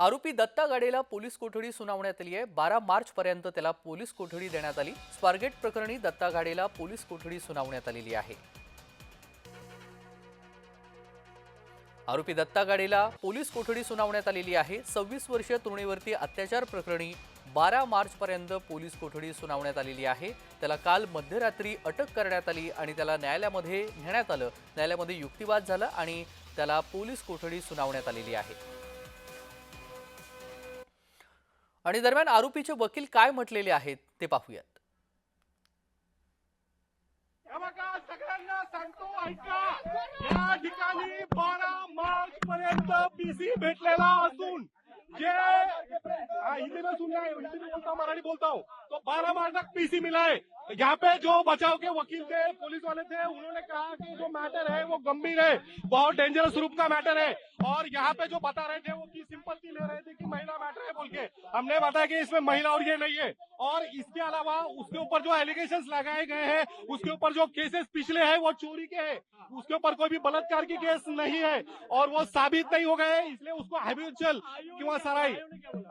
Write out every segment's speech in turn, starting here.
आरोपी दत्ता गाडेला पोलीस कोठडी सुनावण्यात आली आहे. बारा मार्च पर्यंत त्याला पोलीस कोठडी देण्यात आली. स्वारगेट प्रकरणी दत्ता गाडेला पोलीस कोठडी सुनावण्यात आलेली आहे. आरोपी दत्ता गाडेला पोलीस कोठडी सुनावण्यात आलेली आहे. सव्वीस वर्षीय तरुणीवरती अत्याचार प्रकरणी बारा मार्चपर्यंत पोलीस कोठडी सुनावण्यात आलेली आहे. त्याला काल मध्यरात्री अटक करण्यात आली आणि त्याला न्यायालयामध्ये नेण्यात आलं. न्यायालयामध्ये युक्तिवाद झाला आणि त्याला पोलीस कोठडी सुनावण्यात आलेली आहे. आणि दरम्यान आरोपीचे वकील काय म्हटलेले आहेत ते पाहूयात. सगळ्यांना सांगतो ऐका. या ठिकाणी बारा मार्च पर्यंत पीसी भेटलेला असून जे हिंदी में सुन हिंदी में बोलता हूँ मराठी बोलता हूँ तो बारह मार्च तक पीसी मिला है यहाँ पे जो बचाव के वकील थे, पुलिस वाले थे, उन्होंने कहा कि जो मैटर है वो गंभीर है, बहुत डेंजरस रूप का मैटर है। और यहाँ पे जो बता रहे थे वो की सिंपत्ति ले रहे थे कि महिला मैटर है बोल के। हमने बताया कि इसमें महिला और ये नहीं है। और इसके अलावा उसके ऊपर जो एलिगेशन लगाए गए हैं, उसके ऊपर जो केसेस पिछले हैं, वो चोरी के हैं। उसके ऊपर कोई भी बलात्कार की केस नहीं है और वो साबित नहीं हो गए इसलिए उसको हैब्यूचल किंवा सराई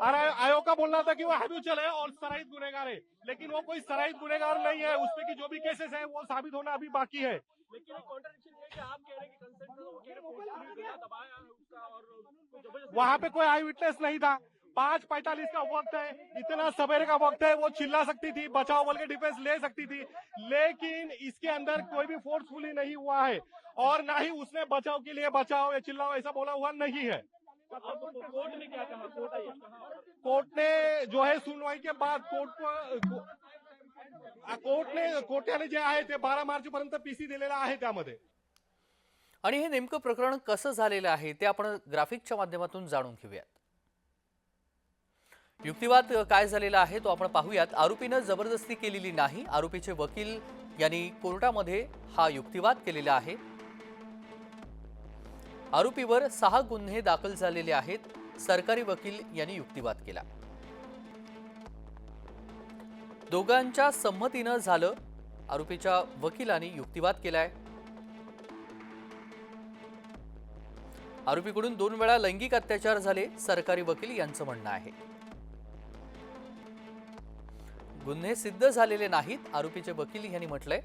आयोग का बोलना था कि वो हैब्यूचल है और सराईत गुनेगार है। लेकिन वो कोई सराईत गुनेगार नहीं है उसपे की जो भी केसेस है वो साबित होना अभी बाकी है। लेकिन एक कॉन्ट्रडिक्शन ये है कि आप कह रहे हैं कि कंसेंट था वो कह रहे हैं पुलिस ने गला दबाया उसका और उसको ज़बरदस्ती वहाँ पे कोई आई विटनेस नहीं था। पाँच पैतालीस का वक्त है इतना सवेरे का वक्त है वो चिल्ला सकती थी बचाव बल के डिफेंस ले सकती थी लेकिन इसके अंदर कोई भी फोर्सफुली नहीं हुआ है। और ना ही उसने बचाव के लिए बचाओ या चिल्लाओ ऐसा बोला हुआ नहीं है। कोर्ट ने क्या कहा? कोर्ट ने जो है सुनवाई के बाद कोर्ट को कोर्टने कोर्टाने जे आहे ते बारा मार्च पर्यंत पीसी दिलेला आहे त्यामध्ये. आणि हे नेमकं प्रकरण कसं झालेलं आहे ते आपण ग्राफिकच्या माध्यमातून जाणून घेऊयात. युक्तिवाद काय झालेला आहे तो आपण पाहूयात. आरोपीनं जबरदस्ती केलेली नाही. आरोपीचे वकील यांनी कोर्टामध्ये हा युक्तिवाद केलेला आहे. आरोपीवर सहा गुन्हे दाखल झालेले आहेत. सरकारी वकील यांनी युक्तिवाद केला. दोघांच्या संमतीनं झालं. आरोपीच्या वकिलांनी युक्तिवाद केलाय. आरोपीकडून दोन वेळा लैंगिक अत्याचार झाले सरकारी वकील यांचं म्हणणं आहे. गुन्हे सिद्ध झालेले नाहीत आरोपीचे वकील यांनी म्हटलंय.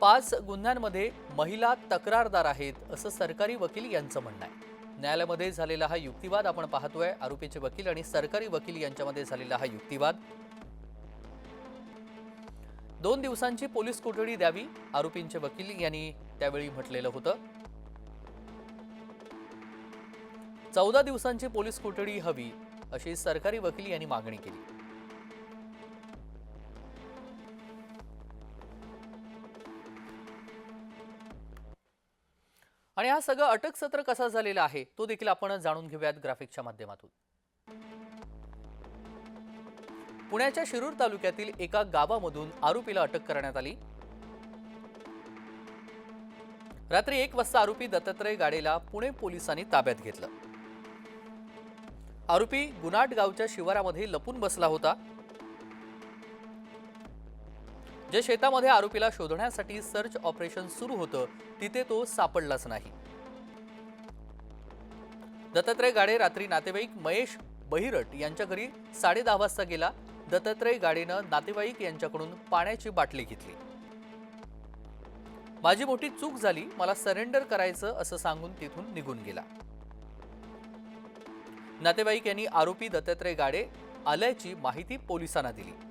पाच गुन्ह्यांमध्ये महिला तक्रारदार आहेत असं सरकारी वकील यांचं म्हणणं आहे. न्यायालयामध्ये झालेला हा युक्तिवाद आपण पाहतोय. आरोपीचे वकील आणि सरकारी वकील यांच्यामध्ये झालेला हा युक्तिवाद. दोन दिवसांची पोलीस कोठडी द्यावी आरोपींचे वकील यांनी त्यावेळी म्हटलेलं होतं. चौदा दिवसांची पोलीस कोठडी हवी अशी सरकारी वकील यांनी मागणी केली. आणि हा सगळं अटक सत्र कसा झालेला आहे तो देखील आपण जाणून घेऊयात ग्राफिकच्या माध्यमातून. पुण्याच्या शिरूर तालुक्यातील एका गावामधून आरोपीला अटक करण्यात आली. रात्री एक वाजता आरोपी दत्तात्रय गाडेला पुणे पोलिसांनी ताब्यात घेतलं. आरोपी गुनाट गावच्या शिवारामध्ये लपून बसला होता. ज्या शेतामध्ये आरोपीला शोधण्यासाठी सर्च ऑपरेशन सुरू होतं. तिथे तो सापडलाच नाही. दत्तात्रय गाडे रात्री नातेवाईक महेश बहिरट यांच्या घरी साडे दहा वाजता गेला. दत्तात्रय गाडेनं नातेवाईक यांच्याकडून पाण्याची बाटली घेतली. माझी मोठी चूक झाली. मला सरेंडर करायचं असं सांगून तिथून निघून गेला. नातेवाईक यांनी आरोपी दत्तात्रय गाडे आल्याची माहिती पोलिसांना दिली.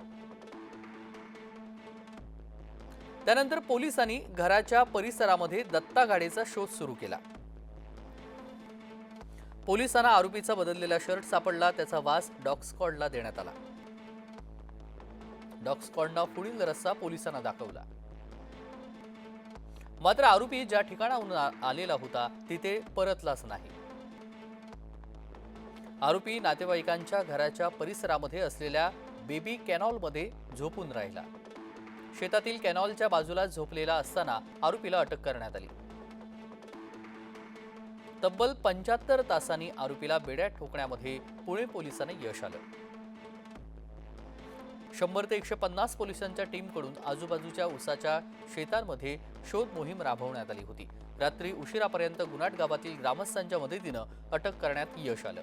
त्यानंतर पोलिसांनी घराच्या परिसरामध्ये दत्ता गाडेचा शोध सुरू केला. पोलिसांना आरोपीचा बदललेला शर्ट सापडला त्याचा वास डॉग स्कॉडला देण्यात आला. डॉग स्क्वॉडनं पुढील रस्ता पोलिसांना दाखवला. मात्र आरोपी ज्या ठिकाणाहून आलेला होता तिथे परतलाच नाही. आरोपी नातेवाईकांच्या घराच्या परिसरामध्ये असलेल्या बेबी कॅनॉलमध्ये झोपून राहिला. शेतातील कॅनॉलच्या बाजूला झोपलेला असताना आरोपीला अटक करण्यात आली. तब्बल पंच्याहत्तर तासांनी आरोपीला बेड्यात ठोकण्यामध्ये पुणे पोलिसांना यश आलं. शंभर ते एकशे पन्नास पोलिसांच्या टीमकडून आजूबाजूच्या उसाच्या शेतांमध्ये शोध मोहीम राबवण्यात आली होती. रात्री उशिरापर्यंत गुनाट गावातील ग्रामस्थांच्या मदतीनं अटक करण्यात यश आलं.